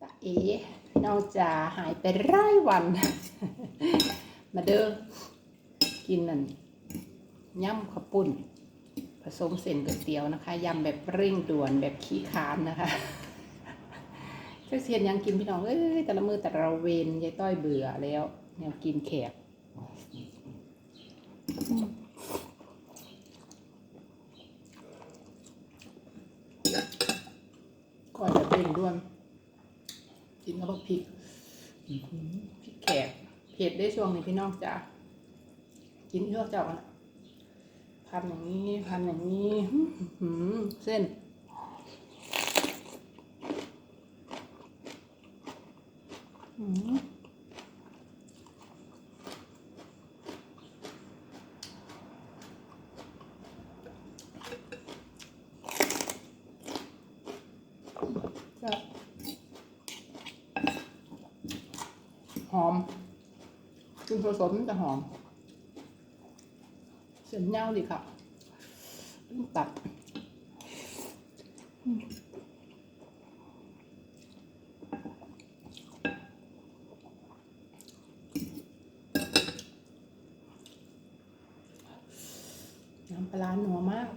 ตาเอ๋พี่น้องจ๋าหายไปไร่วัน มาเด้อกินนั่นย่ำข้าวปุ้นผสมเส้นก๋วยเตี๋ยวนะคะยำแบบเร่งด่วนแบบขี้ค้านนะคะเจ้าเสียนยังกินพี่น้องเอ้ยแต่ละมือแต่ละเวนยายต้อยเบื่อแล้วแนวกินแขกอนจะเป็นด้วนกินกับพริกอื้อหือ พริกแขกเผ็ดได้ช่วงนี้พี่น้องจ๋ากินช่วงเจ้าพันอย่างนี้พันอย่างนี้อื้อหือเส้นอื้อหือจะหอม กินผสมจะหอม เส้นเน่าดีค่ะตัดน้ำปลาร้าหนัวมาก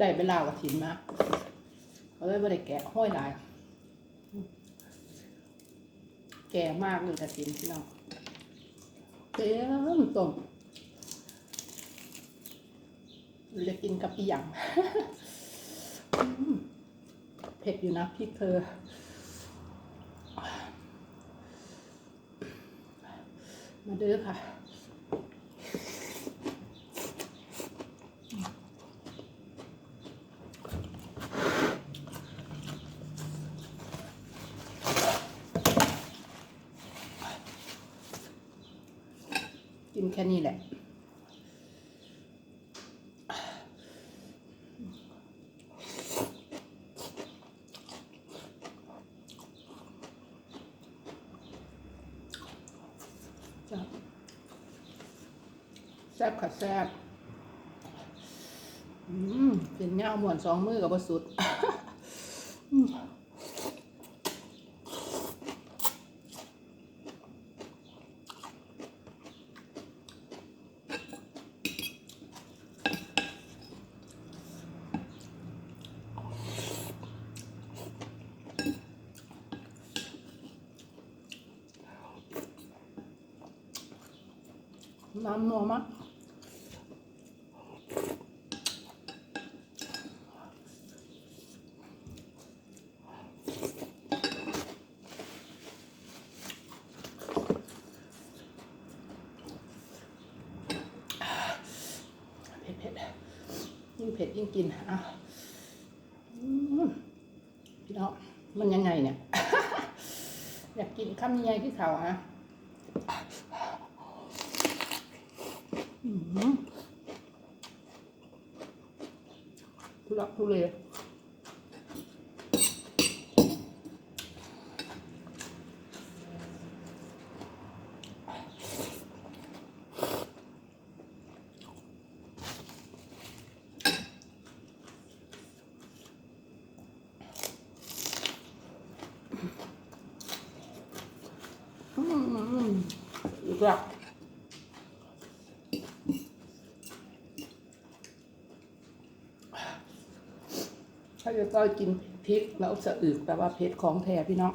คิดได้เวลาวกับถินมาเขาเลยไม่ได้แกะห้อยหลาย แก่มากเลยกระถินพี่น้องเต็มต้มเราจะกินกับอีหยังเผ็ดอยู่นะพริกเธอมาเด้อค่ะ กินแค่นี้แหละ แซ่บค่ะแซ่บอืมเป็นเงาหมวนสองมือกับบสุด อืม น้ำนัวมากเผ็ดเผ็ดยิ่งเผ็ดยิ่งกินอะพี่น้องมันยังไงเนี่ย อยากกินข้ามยังไงที่เขาอะ อืม ทุลักทุเลอืมอีกแล้ว ถ้าจะต้อยกินพริกแล้วสะอึกแปลว่าเผ็ดของแท้พี่น้อง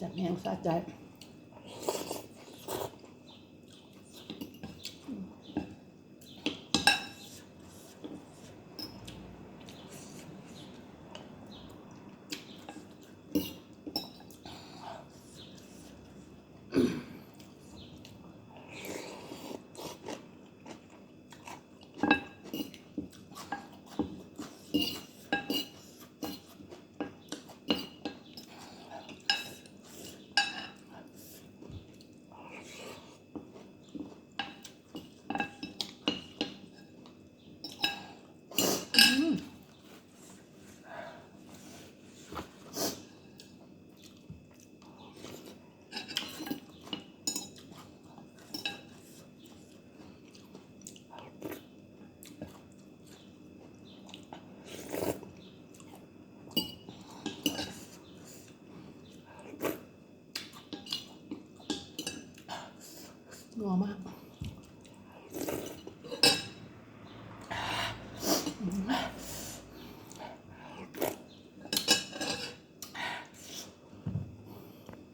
จะแมงสะใจ